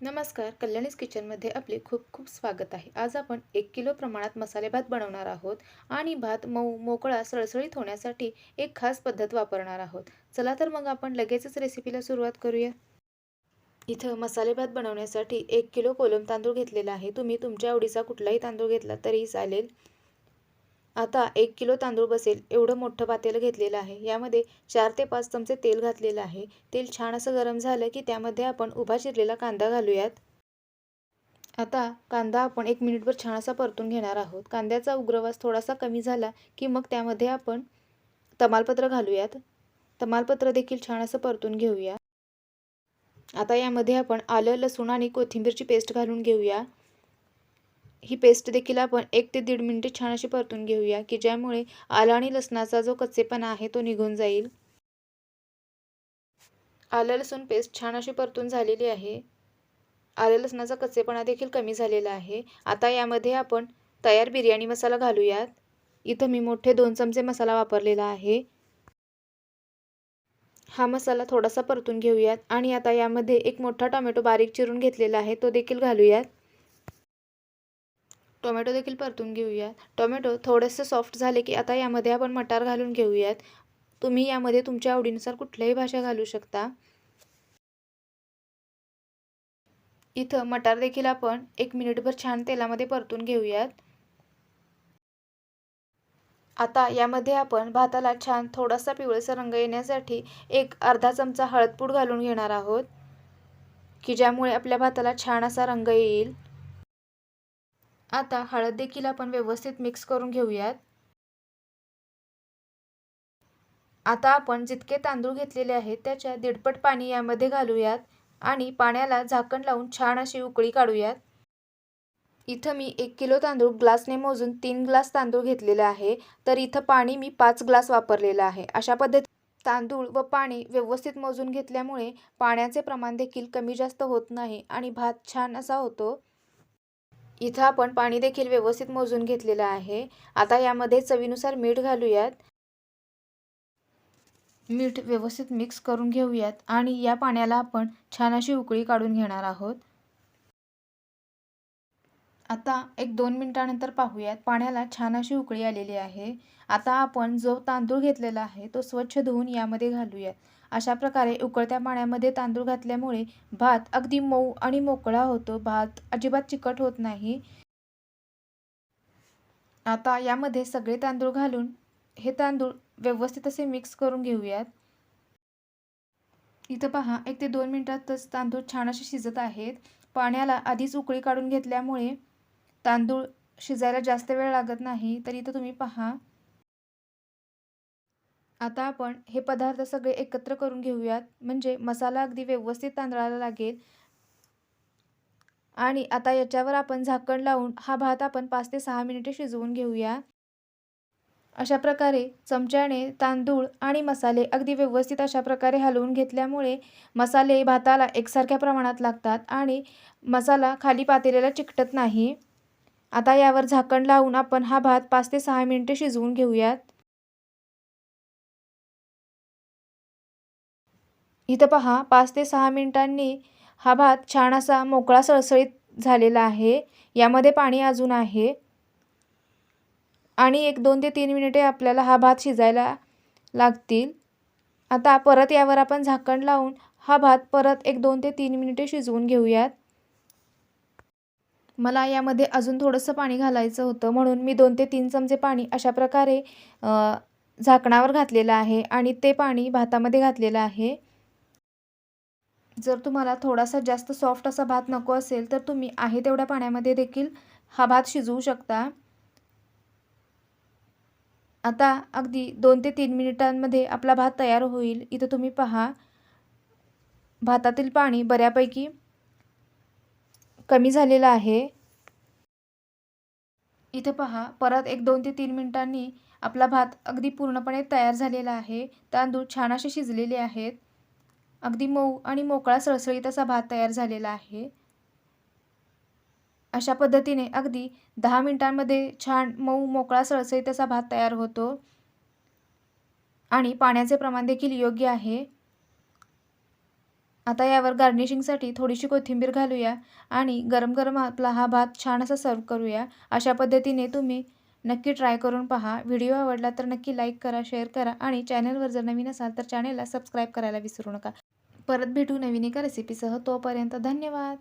नमस्कार कल्याणीज किचनमध्ये आपले खूप खूप स्वागत आहे. आज आपण एक किलो प्रमाणात मसाले भात बनवणार आहोत आणि भात मऊ मोकळा सळसळीत होण्यासाठी एक खास पद्धत वापरणार आहोत. चला तर मग आपण लगेचच रेसिपीला सुरुवात करूया. इथं मसाले भात बनवण्यासाठी एक किलो कोलम तांदूळ घेतलेला आहे. तुम्ही तुमच्या आवडीचा कुठलाही तांदूळ घेतला तरी चालेल. आता एक किलो तांदूळ बसेल एवढं मोठं पातेलं घेतलेलं आहे. यामध्ये चार ते पाच चमचे तेल घातलेलं आहे. तेल छान असं गरम झालं की त्यामध्ये आपण उभा चिरलेला कांदा घालूयात. आता कांदा आपण एक मिनिटभर छान असा परतून घेणार आहोत. कांद्याचा उग्रवास थोडासा कमी झाला की मग त्यामध्ये आपण तमालपत्र घालूयात. तमालपत्र देखील छान असं परतून घेऊया. आता यामध्ये आपण आलं लसूण आणि कोथिंबीरची पेस्ट घालून घेऊया. ही पेस्ट देखील आपण एक ते दीड मिनिटे छान अशी परतून घेऊया की ज्यामुळे आलं आणि लसणाचा जो कच्चेपणा आहे तो निघून जाईल. आलं लसूण पेस्ट छान अशी परतून झालेली आहे. आलं लसणाचा कच्चेपणा देखील कमी झालेला आहे. आता यामध्ये आपण तयार बिर्याणी मसाला घालूयात. इथं मी मोठे दोन चमचे मसाला वापरलेला आहे. हा मसाला थोडासा परतून घेऊयात आणि आता यामध्ये एक मोठा टोमॅटो बारीक चिरून घेतलेला आहे तो देखील घालूयात. टोमॅटो देखील परतून घेऊयात. टोमॅटो थोडेसे सॉफ्ट झाले की आता यामध्ये आपण मटार घालून घेऊयात. तुम्ही यामध्ये तुमच्या आवडीनुसार कुठल्याही भाज्या घालू शकता. इथं मटार देखील आपण एक मिनिटभर छान तेलामध्ये परतून घेऊयात. आता यामध्ये आपण भाताला छान थोडासा पिवळसा रंग येण्यासाठी एक अर्धा चमचा हळदपूड घालून घेणार आहोत की ज्यामुळे आपल्या भाताला छान असा रंग येईल. आता हळद देखील आपण व्यवस्थित मिक्स करून घेऊयात. आता आपण जितके तांदूळ घेतलेले आहेत त्याच्या दीडपट पाणी यामध्ये घालूयात आणि पाण्याला झाकण लावून छान अशी उकळी काढूयात. इथं मी एक किलो तांदूळ ग्लासने मोजून तीन ग्लास तांदूळ घेतलेला आहे तर इथं पाणी मी पाच ग्लास वापरलेलं आहे. अशा पद्धती तांदूळ व पाणी व्यवस्थित मोजून घेतल्यामुळे पाण्याचे प्रमाण देखील कमी जास्त होत नाही आणि भात छान असा होतो. इथं आपण पाणी देखील व्यवस्थित मोजून घेतलेलं आहे. आता यामध्ये चवीनुसार मीठ घालूयात. मीठ व्यवस्थित मिक्स करून घेऊयात आणि या पाण्याला आपण छान अशी उकळी काढून घेणार आहोत. आता एक दोन मिनटानंतर पाहूयात. पाण्याला छान अशी उकळी आलेली आहे. आता आपण जो तांदूळ घेतलेला आहे तो स्वच्छ धुवून यामध्ये घालूयात. अशा प्रकारे उकळत्या पाण्यामध्ये तांदूळ घातल्यामुळे भात अगदी मऊ आणि मोकळा होतो. भात अजिबात चिकट होत नाही. आता यामध्ये सगळे तांदूळ घालून हे तांदूळ व्यवस्थित असे मिक्स करून घेऊयात. इथं पहा एक ते दोन मिनटातच तांदूळ छान असे शिजत आहेत. पाण्याला आधीच उकळी काढून घेतल्यामुळे तांदूळ शिजायला जास्त वेळ लागत नाही तर इथं तुम्ही पहा. आता आपण हे पदार्थ सगळे एकत्र करून घेऊयात. म्हणजे मसाला अगदी व्यवस्थित तांदळाला लागेल. आणि आता याच्यावर आपण झाकण लावून हा भात आपण पाच ते सहा मिनिटे शिजवून घेऊया. अशा प्रकारे चमच्याने तांदूळ आणि मसाले अगदी व्यवस्थित अशा प्रकारे हलवून घेतल्यामुळे मसाले भाताला एकसारख्या प्रमाणात लागतात आणि मसाला खाली पातेल्याला चिकटत नाही. आता यावर झाकण लावून आपण हा भात पाच ते सहा मिनिटे शिजवून घेऊयात. इथं पहा पाच ते सहा मिनिटांनी हा भात छान असा मोकळा सळसळीत झालेला आहे. यामध्ये पाणी अजून आहे. आणि एक दोन ते तीन मिनिटे आपल्याला हा भात शिजायला लागतील. आता परत यावर आपण झाकण लावून हा भात परत एक दोन ते तीन मिनिटे शिजवून घेऊयात. मला यामध्ये अजून थोडंसं पाणी घालायचं होतं. म्हणून मी दोन ते तीन चमचे पाणी अशा प्रकारे झाकणावर घातलेलं आहे आणि ते पाणी भातामध्ये घातलेलं आहे. जर तुम्हाला थोडासा जास्त सॉफ्ट असा भात नको असेल तर तुम्ही आहे तेवढ्या पाण्यामध्ये देखील हा भात शिजवू शकता. आता अगदी दोन ते तीन मिनिटांमध्ये आपला भात तयार होईल. इथं तुम्ही पहा. भातातील पाणी बऱ्यापैकी कमी झालेलं आहे. इथं पहा परत एक दोन ते तीन मिनिटांनी आपला भात अगदी पूर्णपणे तयार झालेला आहे. तांदूळ छान असे शिजलेले आहेत. अगदी मऊ आणि मोकळा सळसळीत असा भात तयार झालेला आहे. अशा पद्धतीने अगदी दहा मिनटांमध्ये छान मऊ मोकळा सळसळीत असा भात तयार होतो. आणि पाण्याचे प्रमाण देखील योग्य आहे. आता यावर गार्निशिंगसाठी थोडीशी कोथिंबीर घालूया आणि गरम गरम आपला हा भात छान असा सर्व करूया. अशा पद्धतीने तुम्ही नक्की ट्राय करून पहा. व्हिडिओ आवडला तर नक्की लाईक करा शेअर करा आणि चॅनलवर जर नवीन असाल तर चॅनलला सबस्क्राईब करायला विसरू नका. परत भेटू नवीन एका रेसिपीसह तोपर्यंत धन्यवाद!